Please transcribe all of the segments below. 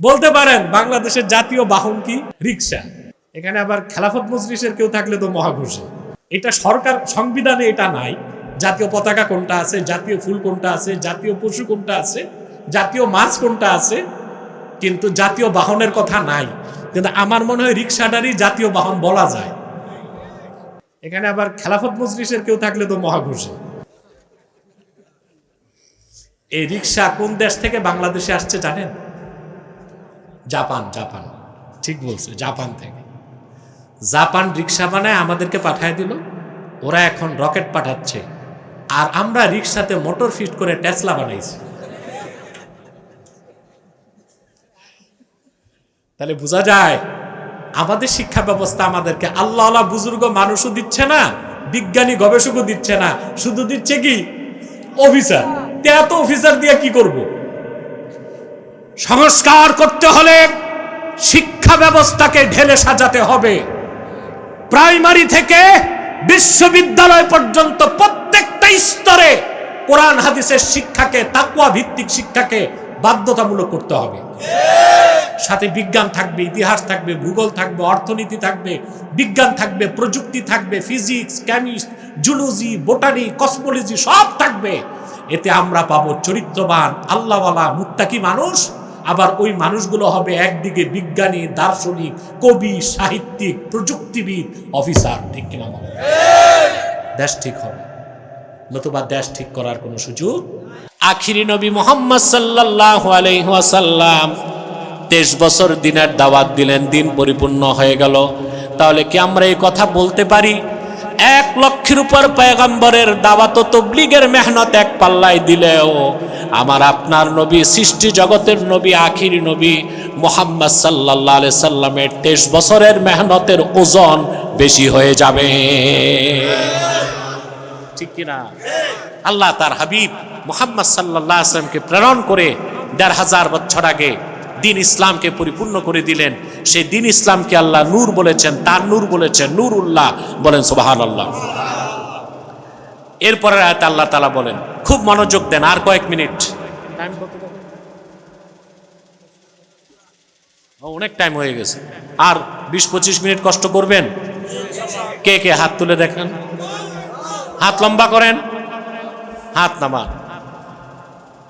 বলতে পারেন বাংলাদেশের জাতীয় বাহন কি? রিক্সা। এখানে আবার খেলাফত মজলিসের কেউ থাকলে তো মহাঘুষে। এটা সরকার সংবিধানে এটা নাই। জাতীয় পতাকা কোনটা আছে, জাতীয় ফুল কোনটা আছে, জাতীয় পশু কোনটা আছে, জাতীয় মাছ কোনটা আছে, কিন্তু জাতীয় বাহনের কথা নাই। কিন্তু আমার মনে হয় রিক্সাটারই জাতীয় বাহন বলা যায়। এখানে আবার খেলাফত মজলিসের কেউ থাকলে তো মহাঘুষে। এই রিক্সা কোন দেশ থেকে বাংলাদেশে আসছে জানেন? Japan Japan. ঠিক বলছে, জাপান থেকে। জাপান রিক্সা বানায় আমাদেরকে পাঠায় দিল। ওরা এখন রকেট পাঠাচ্ছে। আর আমরা রিক্সাতে মোটর ফিট করে টেসলা বানাইছি। তাহলে বোঝা যায়, আমাদের শিক্ষা ব্যবস্থা আমাদেরকে আল্লাহ আল্লাহ বুজুর্গ মানুষও দিচ্ছে না, বিজ্ঞানী গবেষকও দিচ্ছে না। শুধু দিচ্ছে কি? অফিসার। তে এত অফিসার দিয়ে কি করব? সংস্কার করতে হলে শিক্ষা ব্যবস্থাকে ঢেলে সাজাতে হবে। প্রাইমারি থেকে বিশ্ববিদ্যালয় পর্যন্ত প্রত্যেকটা স্তরে কোরআন, হাদিসের শিক্ষাকে তাকুয়া ভিত্তিক শিক্ষাকে বাধ্যতামূলক করতে হবে। সাথে বিজ্ঞান থাকবে, ইতিহাস থাকবে, ভূগোল থাকবে, অর্থনীতি থাকবে, বিজ্ঞান থাকবে, প্রযুক্তি থাকবে, physics, chemist, zoology, botany, cosmology সব থাকবে। এতে আমরা পাবো চরিত্রবান, আল্লাহওয়ালা, মুত্তাকি মানুষ। আবার ওই মানুষগুলো হবে একদিকে বিজ্ঞানী, দার্শনিক, কবি, সাহিত্যিক, প্রযুক্তিবিদ, অফিসার, ঠিক কিনা বলো? দেশ ঠিক হবে। নতুবা দেশ ঠিক করার কোনো সুযোগ? আখিরি নবী মোহাম্মদ সাল্লাল্লাহু আলাইহি ওয়াসাল্লাম তেইশ বছর দিনের দাওয়াত দিলেন, দিন পরিপূর্ণ হয়ে গেল। তাহলে কি আমরা এই কথা বলতে পারি? এক লক্ষের উপর পয়গম্বরের দাওয়াত তবলিগের মেহনত এক পাল্লায় দিলেও আমার আপনার নবী, সৃষ্টি জগতের নবী, আখিরি নবী মোহাম্মদ আলাইহি সাল্লামের তেইশ বছরের মেহনতের ওজন বেশি হয়ে যাবে। ঠিক কিনা? আল্লাহ তার হাবিব মোহাম্মদ সাল্লাহ আসলামকে প্রেরণ করে দেড় হাজার বছর আগে দিন ইসলামকে পরিপূর্ণ করে দিলেন। সেই দিন ইসলামকে আল্লাহ নূর বলেছেন, তার নূর বলেছেন নূর উল্লাহ বলেন সোবাহান আল্লাহ এরপরে আয়াত আল্লাহ তালা বলেন, খুব মনোযোগ দেন, আর কয়েক মিনিট। টাইম অনেক টাইম হয়ে গেছে। আর বিশ পঁচিশ মিনিট কষ্ট করবেন? কে কে হাত তুলে দেখেন? হাত লম্বা করেন? হাত নামান।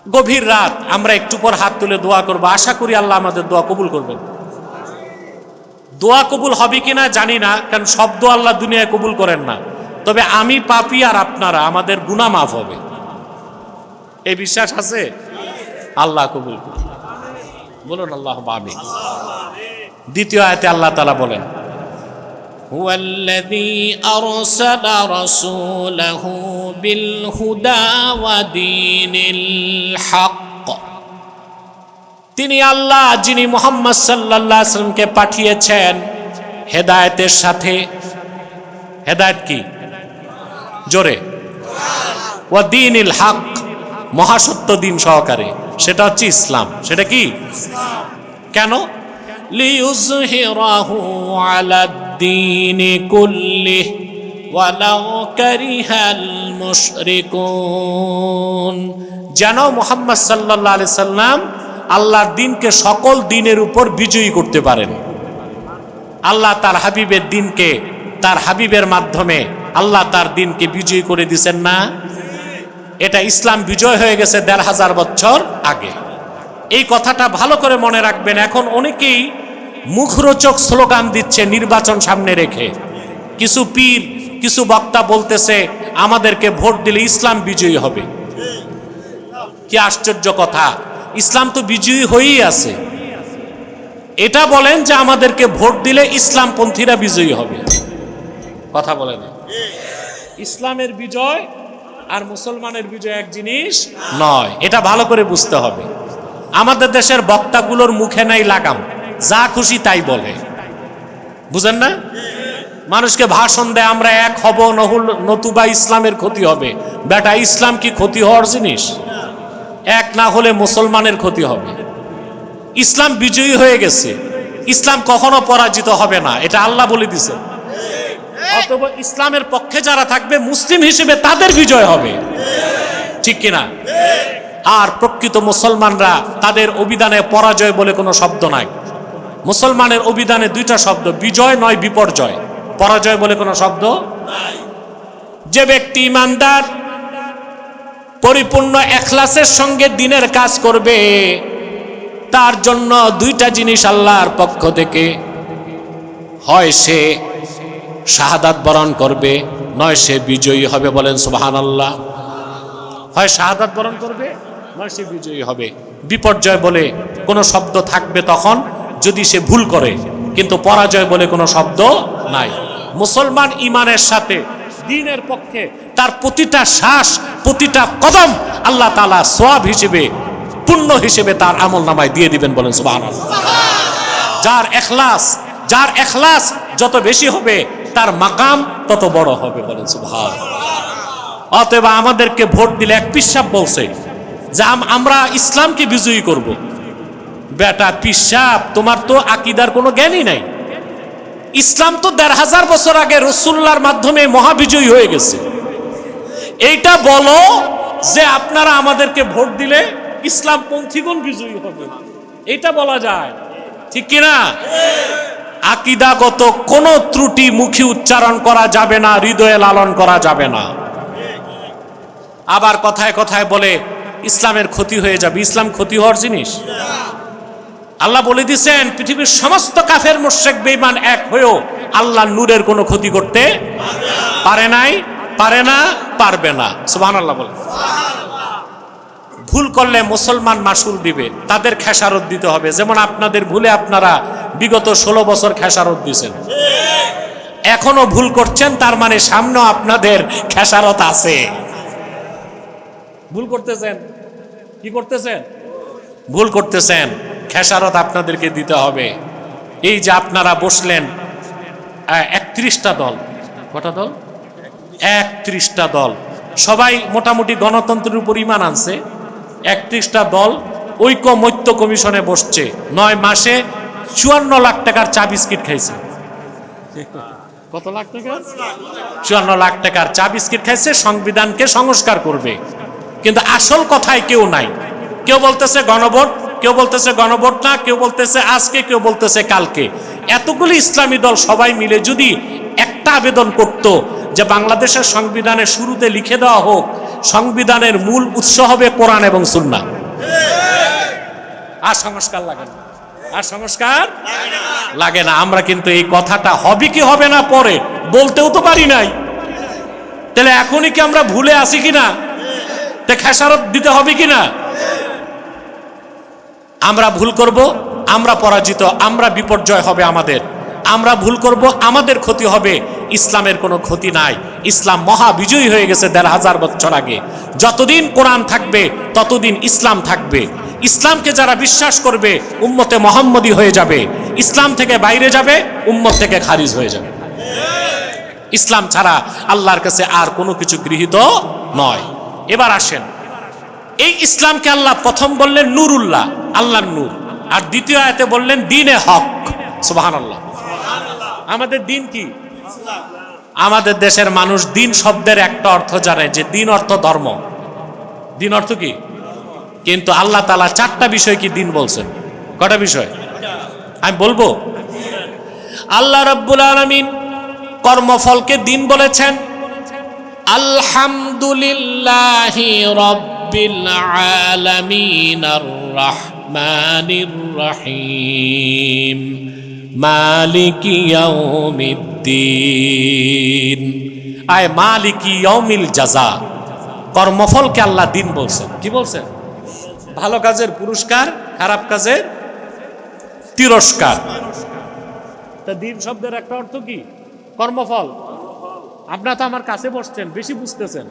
গভীর রাত, আমরা একটু পর হাত তুলে দোয়া করব। আশা করি আল্লাহ আমাদের দোয়া কবুল করবেন। দোয়া কবুল হবে কিনা জানি না, কারণ সব দোয়া আল্লাহ দুনিয়ায় কবুল করেন না। তবে আমি পাপি আর আপনারা, আমাদের গুনাহ মাফ হবে। এই বিশ্বাস আছে? আল্লাহ কবুল করুন বলুন আল্লাহ আমি দ্বিতীয় আয়তে আল্লাহ তালা বলেন هو الذي أرسل رسوله بالهدى ودين الحق তিনি আল্লাহ যিনি মোহাম্মদ সাল্লাল্লাহু আলাইহি সাল্লামকে পাঠিয়েছেন হেদায়েতের সাথে হেদায়েত কি জোরে ও দিনিল হক মহাসত্য দিন সহকারে সেটা হচ্ছে ইসলাম সেটা কি কেন লিউজহিরাহু আলাদ্দীন কুল্লিহ ওয়ালাউ কারিহাল মুশরিকুন যেন মোহাম্মদ সাল্লাল্লাহু আলাইহি সাল্লাম আল্লাহর দিনকে সকল দিনের উপর বিজয়ী করতে পারেন। আল্লাহ তার হাবিবের দিনকে, তার হাবিবের মাধ্যমে আল্লাহ তার দিনকে বিজয়ী করে দিছেন না? এটা ইসলাম বিজয় হয়ে গেছে দেড় হাজার বছর আগে। এই কথাটা ভালো করে মনে রাখবেন, এখন অনেকেই মুখরোচক স্লোগান দিচ্ছে নির্বাচন সামনে রেখে। কিছু পীর, কিছু বক্তা বলতেছে, আমাদেরকে ভোট দিলে ইসলাম বিজয়ী হবে। কি আশ্চর্য কথা। ইসলাম তো বিজয়ী হয়েই আছে। এটা বলেন যে আমাদেরকে ভোট দিলে ইসলামপন্থীরা বিজয়ী হবে। কথা বলে না। ইসলামের বিজয় আর মুসলমানের বিজয় এক জিনিস নয়, এটা ভালো করে বুঝতে হবে। আমাদের দেশের বক্তাগুলোর মুখে নাই লাগাম। যা খুশি তাই বলে। বুঝেন না? মানুষকে ভাষণ দেয়, আমরা এক হব, নহুল, নতুবা ইসলামের ক্ষতি হবে। বেটা, ইসলাম কি ক্ষতি হওয়ার জিনিস? এক না হলে মুসলমানের ক্ষতি হবে। ইসলাম বিজয়ী হয়ে গেছে। ইসলাম কখনো পরাজিত হবে না, এটা আল্লাহ বলে দিছে। অথবা ইসলামের পক্ষে যারা থাকবে, মুসলিম হিসেবে তাদের বিজয় হবে। ঠিক কিনা? আর প্রকৃত মুসলমানরা তাদের অভিধানে পরাজয় বলে কোনো শব্দ নাই। মুসলমানের অভিধানে দুইটা শব্দ, বিজয় নয় বিপর্যয়। পরাজয় বলে কোনো শব্দ যে ব্যক্তি ইমানদার, পরিপূর্ণ এখলাসের সঙ্গে দিনের কাজ করবে, তার জন্য দুইটা জিনিস আল্লাহর পক্ষ থেকে হয় সে শাহাদাত বরণ করবে, নয় সে বিজয়ী হবে বলেন সুবাহান আল্লাহ হয় শাহাদাত বরণ করবে, নয় সে বিজয়ী হবে। বিপর্যয় বলে কোনো শব্দ থাকবে তখন যদি সে ভুল করে, কিন্তু পরাজয় বলে কোনো শব্দ নাই। মুসলমান ইমানের সাথে, দিনের পক্ষে তার প্রতিটা শ্বাস, প্রতিটা কদম আল্লাহ তালা সোয়াব হিসেবে, পুণ্য হিসেবে তার আমল নামায় দিয়ে দিবেন বলেন সুবাহ যার এখলাস যার এখলাস যত বেশি হবে, তার মাকাম তত বড় হবে বলেন সুবহান অতএব আমাদেরকে ভোট দিলে এক পিসাব বলছে যে আমরা ইসলামকে বিজয়ী করব। বেটা, পিসাব, তোমার তো আকিদার কোনো জ্ঞানই নাই। ইসলাম তো দেড় হাজার বছর আগে রসুল্লার মাধ্যমে মহাবিজয়ী হয়ে গেছে। এইটা বলো যে আপনারা আমাদেরকে ভোট দিলে ইসলাম পন্থীগণ বিজয়ী হবে। এটা বলা যায়। ঠিক কিনা? আকিদাগত কোন ত্রুটি মুখী উচ্চারণ করা যাবে না, হৃদয়ে লালন করা যাবে না। আবার কথায় কথায় বলে, ইসলামের ক্ষতি হয়ে যাবে। ইসলাম ক্ষতি হওয়ার জিনিস? আল্লাহ বলে দিছেন, পৃথিবীর সমস্ত কাফের মোশেক বেইমান এক হয়েও আল্লাহ নূরের কোনো ক্ষতি করতে পারে নাই, পারে না, পারবে না। সুবহান আল্লাহ বলে ভুল করলে মুসলমান মাসুল দিবে, তাদের খেসারত দিতে হবে। যেমন আপনাদের ভুলে আপনারা বিগত ষোলো বছর খেসারত দিয়েছেন। এখনও ভুল করছেন, তার মানে সামনেও আপনাদের খেসারত আছে। ভুল করতেছেন? কি করতেছেন? ভুল করতেছেন। খেসারত আপনাদেরকে দিতে হবে। এই যে আপনারা বসলেন একত্রিশটা দল। কটা দল? একত্রিশটা দল। সবাই মোটামুটি গণতন্ত্রের উপর ইমান আনছে। একত্রিশটা দল ঐকমত্য কমিশনে বসছে। নয় মাসে চুয়ান্ন লাখ টাকার চা বিস্কিট খাইছে। কত লাখ টাকা চুয়ান্ন লাখ টাকার চা বিস্কিট খাইছে, সংবিধানকে সংস্কার করবে। কিন্তু আসল কথায় কেউ নাই। কেউ বলতেছে, গণভোট কেউ বলতেছে গণভোট না, কেউ বলতেছে আজকে, কেউ বলতেছে কালকে। এতগুলি ইসলামী দল সবাই মিলে যদি একটা আবেদন করত যে বাংলাদেশের সংবিধানের শুরুতে লিখে দেওয়া হোক, সংবিধানের মূল উৎস হবে কোরআন এবং সুন্না আর সংস্কার লাগে না। আর সংস্কার লাগে না। আমরা কিন্তু এই কথাটা হবে কি হবে না পরে বলতেও তো পারি নাই। তাহলে এখনই কি আমরা ভুলে আসি কিনা? তে খেসারত দিতে হবে কিনা? আমরা ভুল করব, আমরা পরাজিত, আমরা বিপর্যয় হবে আমাদের। আমরা ভুল করব, আমাদের ক্ষতি হবে। ইসলামের কোনো ক্ষতি নাই। ইসলাম মহা বিজয়ী হয়ে গেছে দেড় হাজার বছর আগে। যতদিন কোরআন থাকবে, ততদিন ইসলাম থাকবে। ইসলামকে যারা বিশ্বাস করবে, উম্মতে মোহাম্মদী হয়ে যাবে। ইসলাম থেকে বাইরে যাবে, উম্মত থেকে খারিজ হয়ে যাবে। ইসলাম ছাড়া আল্লাহর কাছে আর কোনো কিছু গৃহীত নয়। এবার আসেন। এই ইসলামকে আল্লাহ প্রথম বললেন নুরুল্লাহ, আল্লাহর নূর। আর দ্বিতীয় আয়তে বললেন দিনে হক। সুবাহান আল্লাহ আমাদের দিন কি? আমাদের দেশের মানুষ দিন শব্দের একটা অর্থ জানে যে দিন অর্থ ধর্ম। দিন অর্থ কি? কিন্তু আল্লাহ তালা চারটা বিষয় কি দিন বলছেন? কটা বিষয়? আমি বলব? আল্লাহ রব্বুল আলমিন কর্মফলকে দিন বলেছেন আলহামদুলিল্লাহি রব্বিল আলামিন রহমানির রহিম মালিকি আয় মালিকি ইয়াউমিল জাযা কর্মফলকে আল্লাহ দিন বলছেন। কি বলছেন? ভালো কাজের পুরস্কার, খারাপ কাজের তিরস্কার। তা দিন শব্দের একটা অর্থ কি? কর্মফল। আপনারা তো আমার কাছে বসছেন, বেশি বুঝতেছেন।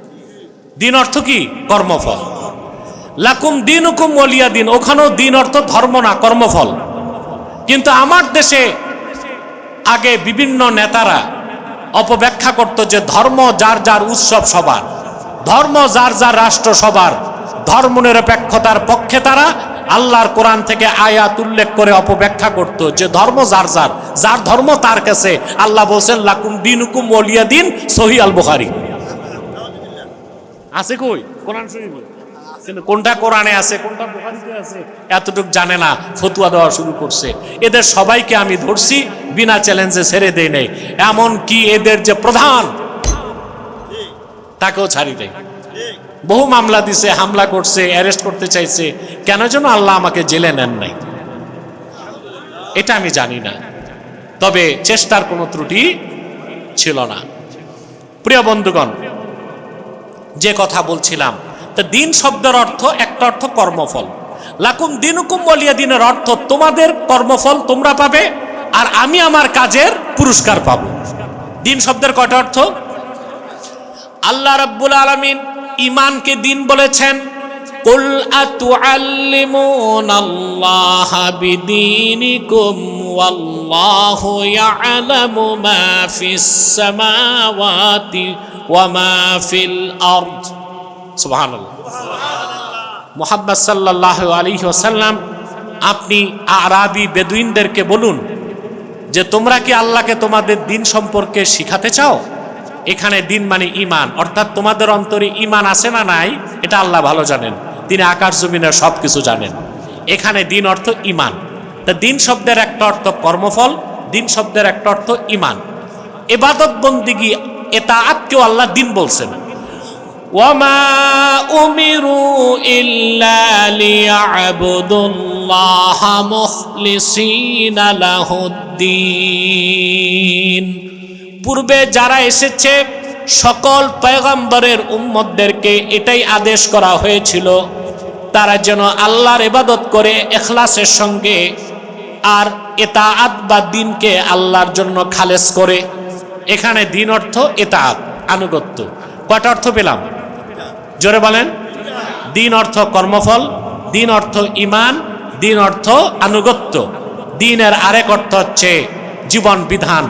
দিন অর্থ কি? কর্মফল। লাকুম দিন হুকুম মলিয়া দিন, ওখানেও দিন অর্থ ধর্ম না, কর্মফল। কিন্তু আমার দেশে আগে বিভিন্ন নেতারা অপব্যাখ্যা করত যে ধর্ম যার যার উৎসব সবার, ধর্ম যার যার রাষ্ট্র সবার, ধর্ম নিরপেক্ষতার পক্ষে তারা আল্লাহর কোরআন থেকে আয়াত উল্লেখ করে অপব্যাখ্যা করত, যে ধর্ম যার যার যার ধর্ম তার কাছে। আল্লাহ বলছেন, লাকুম দিন হুকুম ওলিয়া দিন সহি আল বুখারি। আছে কই? কোরআন শরীফ কোনটা কোরআনে আছে, কোনটা বুখারিতে আছে, এতটুক জানে না, ফতুয়া দেওয়া শুরু করছে। এদের সবাইকে আমি ধরছি, বিনা চ্যালেঞ্জে ছেড়ে দেই নাই। এমন কি এদের যে প্রধান, তাকেও ছাড়ি নাই। বহু মামলা দিছে, হামলা করছে, অ্যারেস্ট করতে চাইছে। কেন যেন আল্লাহ আমাকে জেলে নেন নাই? এটা আমি জানি না। তবে চেষ্টার কোনো ত্রুটি ছিল না। প্রিয় বন্ধুগণ, যে কথা বলছিলাম, তা দিন শব্দের অর্থ একটা অর্থ কর্মফল। লাকুম দিনুকুম বলিয়া দিনের অর্থ তোমাদের কর্মফল তোমরা পাবে, আর আমি আমার কাজের পুরস্কার পাবো। দিন শব্দের কয়টা অর্থ? আল্লাহ রাব্বুল আলামিন ইমানকে দিন বলেছেন, কুল আতুআল্লিমুনাল্লাহা বিদীনিকুম ওয়াল্লাহু ইয়ালামু মা ফিস সামাওয়াতি ওয়া মা ফিল আরদ। সুবহানাল্লাহ। মুহাম্মদ সাল্লাল্লাহু আলাইহি ওয়াসাল্লাম, আপনি আরাবি বেদুইনদেরকে বলুন যে, তোমরা কি আল্লাহকে তোমাদের দিন সম্পর্কে শিখাতে চাও? এখানে দিন মানে ইমান অর্থাৎ তোমাদের অন্তরে ইমান আছে না নাই এটা আল্লাহ ভালো জানেন তিনি আকাশ জমিনের সব কিছু জানেন এখানে দিন অর্থ ইমান তা দিন শব্দের একটা অর্থ কর্মফল দিন শব্দের একটা অর্থ ইমান এবাদত বন্দিগি এটা আত্মীয় আল্লাহ দিন বলছেন وما أمروا إلا ليعبدوا الله مخلصين له الدين পূর্বে যারা এসেছে, সকল পয়গম্বরের উম্মতদেরকে এটাই আদেশ করা হয়েছিল, তারা যেন আল্লাহর ইবাদত করে এখলাসের সঙ্গে আর এতাআত বা দিনকে আল্লাহর জন্য খালেস করে। এখানে দিন অর্থ এতাআত, আনুগত্য। কয়টা অর্থ পেলাম? জোরে বলেন। দিন অর্থ কর্মফল, দিন অর্থ ইমান দিন অর্থ আনুগত্য। দিনের আরেক অর্থ হচ্ছে জীবন বিধান।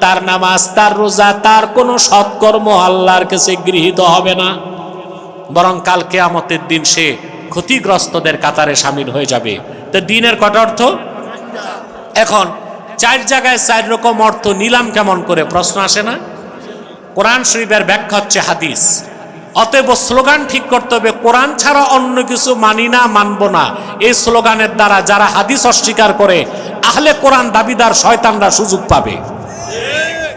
তার নামাজ, তার রোজা, তার কোনো সৎকর্ম আল্লাহর কাছে গৃহীত হবে না। বরং কাল কেয়ামতের দিন সে ক্ষতিগ্রস্তদের কাতারে সামিল হয়ে যাবে। তো দিনের কটা অর্থ? এখন চার জায়গায় চার রকম অর্থ নিলাম কেমন করে? প্রশ্ন আসে না? কোরআন শরীফের ব্যাখ্যা হচ্ছে হাদিস। অতএব স্লোগান ঠিক করতে হবে, কোরআন ছাড়া অন্য কিছু মানি না, মানব না। এই স্লোগানের দ্বারা যারা হাদিস অস্বীকার করে, আহলে কোরআন দাবিদার শয়তানরা সুযোগ পাবে।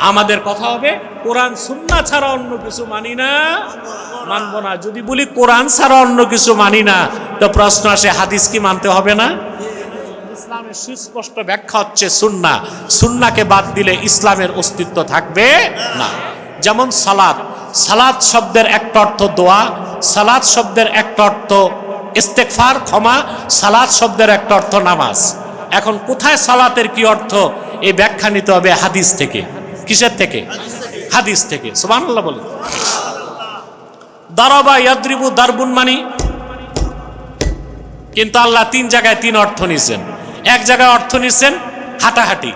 আমাদের কথা হবে, কোরআন সুন্না ছাড়া অন্য কিছু মানি না। মানব না। যদি বলি কোরআন ছাড়া অন্য কিছু মানি না, তো প্রশ্ন আসে, হাদিস কি মানতে হবে না? ইসলামের সুস্পষ্ট ব্যাখ্যা হচ্ছে সুন্না সুন্নাকে বাদ দিলে ইসলামের অস্তিত্ব থাকবে না। যেমন সালাদ সালাদ শব্দের একটা অর্থ দোয়া সালাদ শব্দের একটা অর্থ ইস্তেকফার ক্ষমা সালাদ শব্দের একটা অর্থ নামাজ। এখন কোথায় সালাতের কি অর্থ? এই ব্যাখ্যা নিতে হবে হাদিস থেকে। কিসের থেকে? হাদিস থেকে। সুবহানাল্লাহ বলে দারাবা ইয়াদ্রিবু দারবুন মানি। কিন্তু আল্লাহ তিন জায়গায় তিন অর্থ নিছেন। এক জায়গায় অর্থ নিছেন হাঁটাহাঁটি,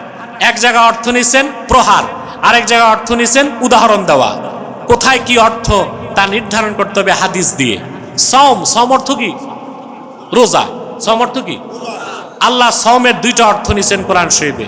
এক জায়গায় অর্থ নিছেন প্রহার, আরেক জায়গায় অর্থ নিছেন উদাহরণ দেওয়া। কোথায় কি অর্থ তা নির্ধারণ করতে হবে হাদিস দিয়ে। সম সম অর্থ কি? রোজা। সম অর্থ কি? আল্লাহ সমের দুইটা অর্থ নিছেন কোরআন শরীফে।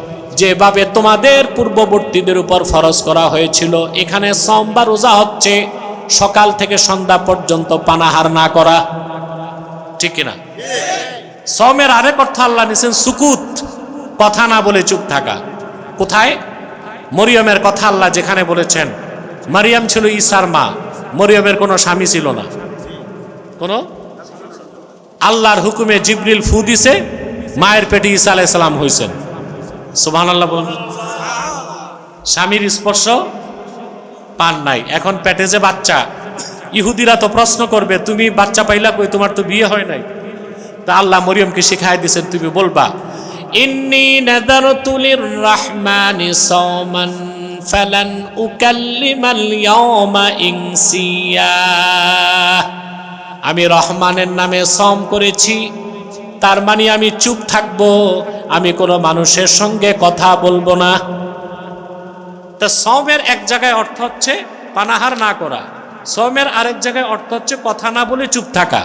যেভাবে তোমাদের পূর্ববর্তীদের উপর ফরজ করা হয়েছিল, এখানে সম বা রোজা হচ্ছে সকাল থেকে সন্ধ্যা পর্যন্ত পানাহার না করা। ঠিক কিনা? সমের আরেক অর্থ আল্লাহ নিছেন সুকুত, কথা না বলে চুপ থাকা। কোথায়? মরিয়মের কথা আল্লাহ যেখানে বলেছেন। মারিয়াম ছিল ঈসার মা, মরিয়মের কোনো স্বামী ছিল না। কোনো? আল্লাহর হুকুমে জিবরিল ফু দিছে, মায়ের পেটে ঈসা আলাইসালাম হয়েছেন সুবাহ আল্লাহ বলুন স্বামীর স্পর্শ পান নাই। এখন পেটে যে বাচ্চা, ইহুদিরা তো প্রশ্ন করবে, তুমি বাচ্চা পাইলা কই, তোমার তো বিয়ে হয় নাই। তা আল্লাহ মরিয়মকে শিখাই দিয়েছেন তুমি বলবা, ইন্নি আমি রহমানের নামে সম করেছি তার মানে আমি চুপ থাকব, আমি কোনো মানুষের সঙ্গে কথা বলব না। তা সমের এক জায়গায় অর্থ হচ্ছে পানাহার না করা। সমের আরেক জায়গায় অর্থ হচ্ছে কথা না বলে চুপ থাকা।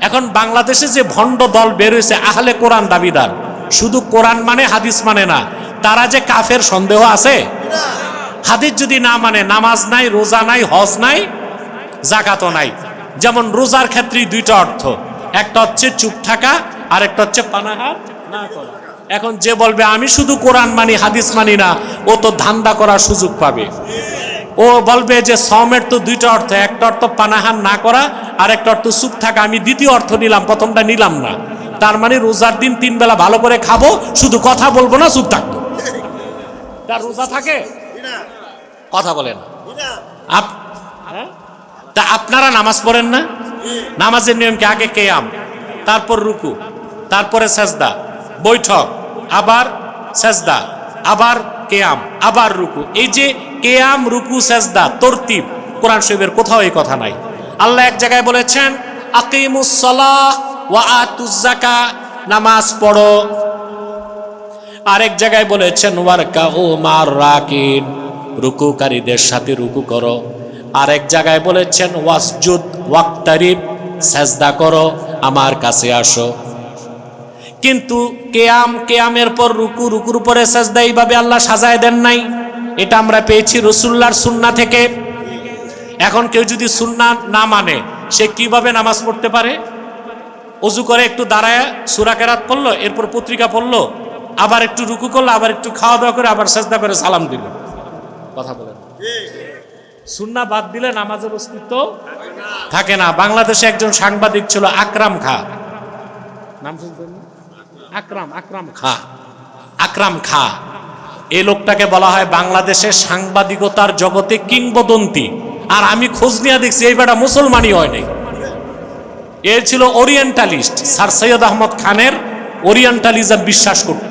এখন বাংলাদেশে যে ভণ্ড দল বের হয়েছে, আহলে কোরআন দাবিদার, শুধু কোরআন মানে হাদিস মানে না, তারা যে কাফের সন্দেহ আছে? হাদিস যদি না মানে নামাজ নাই, রোজা নাই, হজ নাই, জাকাতও নাই। যেমন রোজার ক্ষেত্রেই দুইটা অর্থ। একটা হচ্ছে চুপ থাকা আর একটা হচ্ছে পানাহার না করা। এখন যে বলবে, আমি শুধু কোরআন মানি, হাদিস মানি না, ও তো ধান্দা করার সুযোগ পাবে। ও বলবে যে, সমের তো দুইটা অর্থ, একটা অর্থ পানাহার না করা আর একটা অর্থ চুপ থাকা। আমি দ্বিতীয় অর্থ নিলাম, প্রথমটা নিলাম না। তার মানে রোজার দিন তিন বেলা ভালো করে খাব, শুধু কথা বলব না, চুপ থাকব। তার রোজা থাকে? কথা বলে না। হ্যাঁ? তা আপনারা নামাজ পড়েন না? নামাজের নিয়ম কি আগে কেয়াম, তারপর রুকু? তারপরে সেজদা, বৈঠক, আবার সেজদা, আবার কেয়াম, আবার রুকু। এই যে কেয়াম, রুকু, সেজদা, তরতিব, কোরআন শরীফের কোথাও এই কথা নাই। আল্লাহ এক জায়গায় বলেছেন, আকিমুস সালাহ ওয়া আতুজ যাকা নামাজ পড়ো। আরেক জায়গায় বলেছেন ওয়ারকা ও মার রাকিন রুকুকারীদের সাথে রুকু করো। আরেক জায়গায় বলেছেন, ওয়াসজুদ, ওয়াক্তারিব, সেজদা করো, আমার কাছে আসো। কিন্তু কেয়াম, কেয়ামের পর রুকু, রুকুর উপরে সেজদা এইভাবে আল্লাহ সাজায় দেন নাই। এটা আমরা পেয়েছি রসুল্লার সুন্না থেকে। এখন কেউ যদি সুন্না না মানে সে কীভাবে নামাজ পড়তে পারে? অজু করে একটু দাঁড়ায়, সুরা কেরাত পড়ল, এরপর পত্রিকা পড়ল, আবার একটু রুকু করল, আবার একটু খাওয়া দাওয়া করে আবার সেজদা করে সালাম দিল। কথা বলেন। সুন্না বাদ দিলে নামাজের অস্তিত্ব থাকে না। বাংলাদেশে একজন সাংবাদিক ছিল আকরাম খা। নাম শুনছেন? আকরাম আকরাম খা। আকরাম খা। এই লোকটাকে বলা হয় বাংলাদেশের সাংবাদিকতার জগতে কিংবদন্তি। আর আমি খোঁজ নিয়ে দেখছি এই বেটা মুসলমানই হয় নাই। এ ছিল ওরিয়েন্টালিস্ট, স্যার সৈয়দ আহমদ খানের ওরিয়েন্টালিজম বিশ্বাস করত।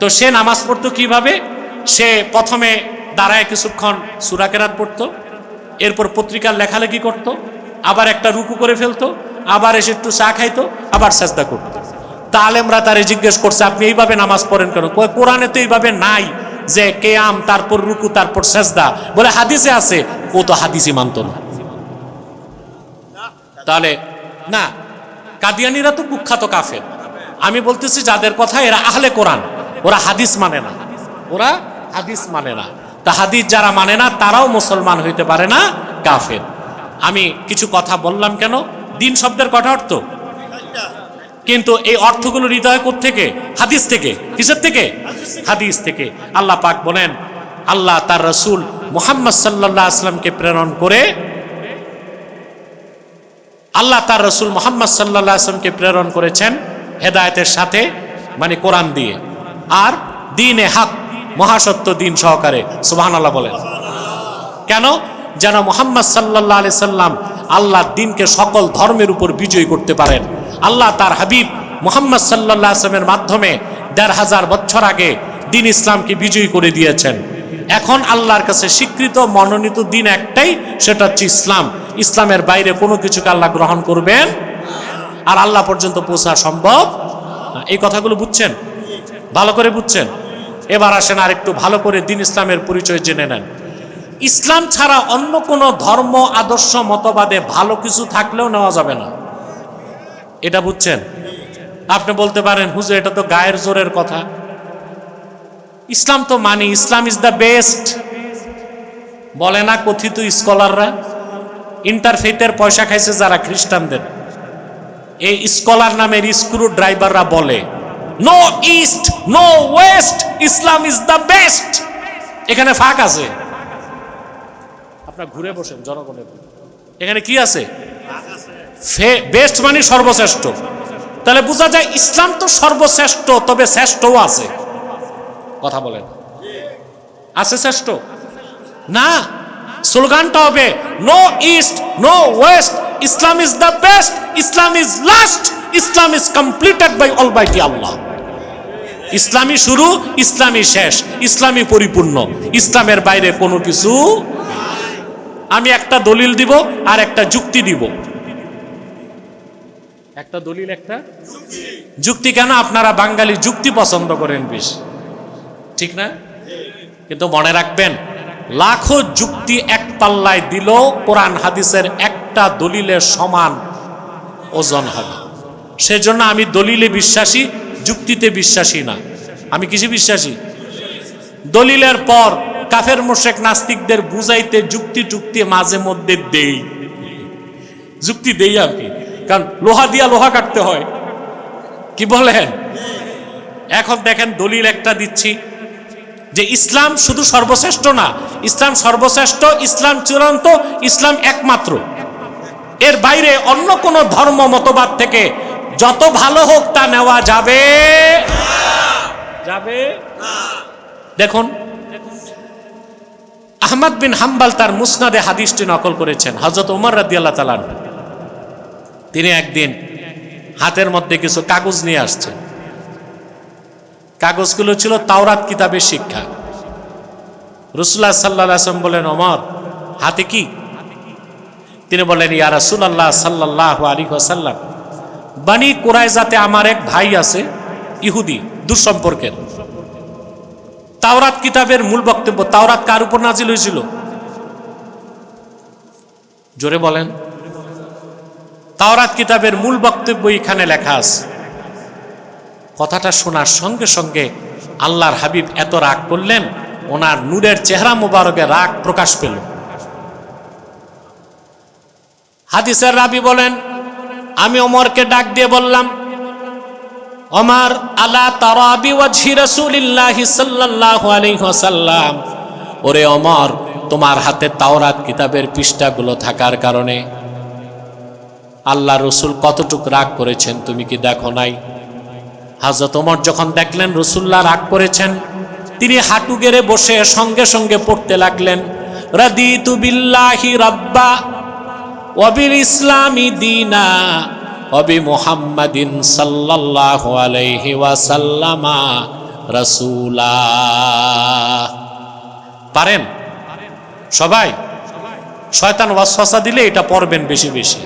তো সে নামাজ পড়তো কীভাবে? সে প্রথমে দাঁড়ায় কিছুক্ষণ সুরাকেরাত পড়তো, এরপর পত্রিকার লেখালেখি করত, আবার একটা রুকু করে ফেলতো, আবার এসে একটু চা খাইতো, আবার চেষ্টা করতো। তা আলেমরা তারে জিজ্ঞেস করছে, আপনি এইভাবে নামাজ পড়েন কেন? কোরআনে তো এইভাবে নাই যে কেয়াম, তারপর রুকু, তারপর সেজদা। বলে, হাদিসে আছে। ও তো হাদিসই মানতো না। তাহলে, না, কাদিয়ানিরা তো কুখ্যাত কাফের। আমি বলতেছি, যাদের কথা এরা আহলে কোরআন, ওরা হাদিস মানে না। ওরা হাদিস মানে না। তা হাদিস যারা মানে না, তারাও মুসলমান হইতে পারে না, কাফের। আমি কিছু কথা বললাম কেন? দিন শব্দের কটা অর্থ? কিন্তু এই অর্থগুলো হৃদয় থেকে? হাদিস থেকে। কিসের থেকে? হাদিস থেকে। আল্লাহ পাক বলেন, আল্লাহ তার রসুল মুহাম্মদ সাল্লাহ আসলামকে প্রেরণ করে আল্লাহ তার রসুল মোহাম্মদ সাল্লাহ আসলামকে প্রেরণ করেছেন হেদায়েতের সাথে মানে কোরআন দিয়ে। আর দিনে হাক, মহাসত্য দিন সহকারে সুবাহান আল্লাহ বলেন। কেন? যেন মোহাম্মদ সাল্লাহ আলি সাল্লাম আল্লাহ দিনকে সকল ধর্মের উপর বিজয়ী করতে পারেন। আল্লাহ তার হাবিব মোহাম্মদ সাল্লাহ আসলামের মাধ্যমে দেড় হাজার বছর আগে দিন ইসলামকে বিজয়ী করে দিয়েছেন। এখন আল্লাহর কাছে স্বীকৃত, মনোনীত দিন একটাই, সেটা হচ্ছে ইসলাম। ইসলামের বাইরে কোনো কিছুকে আল্লাহ গ্রহণ করবেন আর আল্লাহ পর্যন্ত পৌঁছা সম্ভব এই কথাগুলো বুঝছেন? ভালো করে বুঝছেন? এবার আসেন আর একটু ভালো করে দিন ইসলামের পরিচয় জেনে নেন। ইসলাম ছাড়া অন্য কোনো ধর্ম, আদর্শ, মতবাদে ভালো কিছু থাকলেও নেওয়া যাবে না। এটা বুঝছেন? আপনি বলতে পারেন হুজুর এটা তো গায়ের জোরের কথা। ইসলাম তো মানি ইসলাম ইজ দ্য বেস্ট বলে না কথিত স্কলাররা ইন্টারফেথের পয়সা খাইছে যারা খ্রিস্টানদের। এই স্কলার নামের স্ক্রু ড্রাইভাররা বলে no east no west Islam is the best এখানে ফাঁক আছে। আপনার ঘুরে বসেন জনগণের। এখানে কি আছে। বেস্ট মানে সর্বশ্রেষ্ঠ। তাহলে বোঝা যায় ইসলাম তো সর্বশ্রেষ্ঠ, তবে শ্রেষ্ঠও আছে। কথা বলেন। আছে শ্রেষ্ঠ? না। স্লোগানটা হবে no east no west Islam is the best Islam is last Islam is completed by all বাইটি আল্লাহ ইসলামী শুরু ইসলামী শেষ ইসলামী পরিপূর্ণ। ইসলামের বাইরে কোনো কিছু আমি একটা দলিল দিব আর একটা যুক্তি দিব। একটা দলিল, একটা যুক্তি। কেন আপনারা বাঙালি যুক্তি পছন্দ করেন বেশি? ঠিক না? কিন্তু মনে রাখবেন, লাখো যুক্তি এক পাল্লায় দিল কোরআন হাদিসের একটা দলিলের সমান ওজন হবে সেজন্য আমি দলিলে বিশ্বাসী, যুক্তিতে বিশ্বাসী না। আমি কিছু বিশ্বাসী? দলিলের পর কাফের মোশেক নাস্তিকদের বুঝাইতে যুক্তি টুক্তি মাঝে মধ্যে দেই। যুক্তি দেই আর কি। কারণ লোহা দিয়া লোহা কাটতে হয়। কি বলেন? এখন দেখেন দলিল একটা দিচ্ছি যে ইসলাম শুধু সর্বশ্রেষ্ঠ না, ইসলাম সর্বশ্রেষ্ঠ, ইসলাম চূড়ান্ত, ইসলাম একমাত্র। এর বাইরে অন্য কোনো ধর্ম মতবাদ থেকে যত ভালো হোক তা নেওয়া যাবে যাবে দেখুন, আহমদ বিন হাম্বাল তার মুসনাদে হাদিসটি নকল করেছেন হজরত উমর রাদি আল্লাহ তালান তিনি একদিন হাতের মধ্যে কিছু কাগজ নিয়ে আসছেন। কাগজগুলো ছিল তাওরাত কিতাবের শিক্ষা। রসুল্লাহ সাল্লাহ আসলাম বলেন অমর হাতে কি? তিনি বলেন, ইয়া রাসুলাল্লাহ সাল্লাহ আলী সাল্লাম বানি কোরাইজাতে আমার এক ভাই আছে, ইহুদি, দুঃসম্পর্কের। তাওরাত কিতাবের মূল বক্তব্য, তাওরাত কার উপর নাজিল হয়েছিল? জোরে বলেন তাওরাত কিতাবের মূল বক্তব্য এখানে লেখা আছে। কথাটা শোনার সঙ্গে সঙ্গে আল্লাহর হাবিব এত রাগ করলেন, ওনার নূরের চেহারা মোবারকে রাগ প্রকাশ পেল। হাদিসের রাবি বলেন, আমি ওমরকে ডাক দিয়ে বললাম অমর আলা তারাবি ওয়াজহি রাসূলিল্লাহি সাল্লাল্লাহু আলাইহি ওয়াসাল্লাম। ওরে অমর তোমার হাতে তাওরাত কিতাবের পৃষ্ঠাগুলো থাকার কারণে আল্লাহ রসুল কতটুক রাগ করেছেন তুমি কি দেখো নাই? হাজরত ওমর যখন দেখলেন রসুল্লাহ রাগ করেছেন, তিনি হাঁটু গেড়ে বসে সঙ্গে সঙ্গে পড়তে লাগলেন রাব্বা ইসলামি দিনা অবি পারেন? সবাই? শয়তান ওয়াসওয়াসা দিলে এটা পড়বেন বেশি বেশি।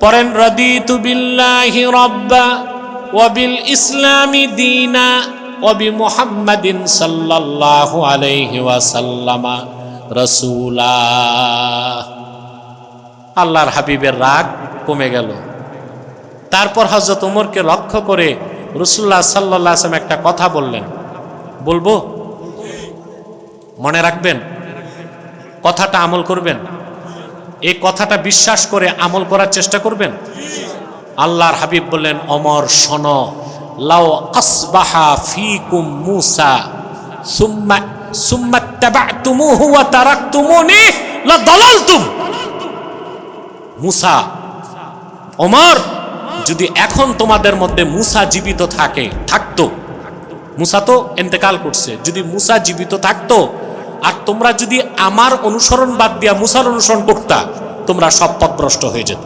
পড়েন, রাদিতু বিল্লাহি রাব্বা ওয়াবিল ইসলামি দিনা ওবি মুহাম্মাদিন সাল্লাল্লাহু আলাইহি ওয়াসাল্লামা রাসূলা। আল্লাহর হাবিবের রাগ কমে গেল। তারপর হজরত উমরকে লক্ষ্য করে রসুল্লাহ সাল্লাহ আসলাম একটা কথা বললেন। বলব? মনে রাখবেন? কথাটা আমল করবেন? এই কথাটা বিশ্বাস করে আমল করার চেষ্টা করবেন? আল্লাহর হাবিব বললেন, অমর, শোন। লাও আসবাহা ফিকুম মুসা, সুম্মা সুম্মা তাবাতুমুহু ওয়া তারাকতুমুনি লা দালালতুম মুসা ওমর যদি এখন তোমাদের মধ্যে মুসা জীবিত থাকে, থাকতো। মুসা তো এন্তেকাল করছে। যদি মুসা জীবিত থাকতো আর তোমরা যদি আমার অনুসরণ বাদ দিয়া মুসার অনুসরণ করতা তোমরা সব পথভ্রষ্ট হয়ে যেত।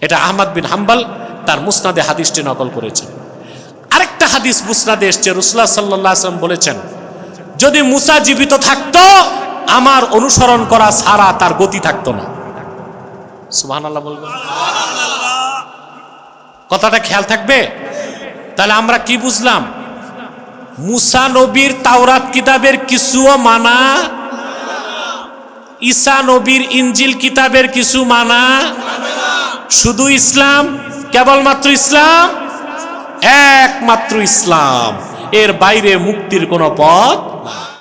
এটা আহমদ বিন হাম্বাল তার মুসনাদে হাদিসটি নকল করেছেন। আরেকটা হাদিস মুসনাদে এসছে রুসুল্লাহ সাল্লাহ আসলাম বলেছেন যদি মুসা জীবিত থাকতো আমার অনুসরণ করা ছাড়া তার গতি থাকতো না। সুবহান আল্লাহ বলবেন কথাটা খেয়াল থাকবে? তাহলে আমরা কি বুঝলাম? মুসা নবীর তাওরাত কিতাবের কিছুও মানা? ঈসা নবীর ইঞ্জিল কিতাবের কিছু মানা? শুধু ইসলাম? কেবলমাত্র ইসলাম? একমাত্র ইসলাম। এর বাইরে মুক্তির কোনো পথ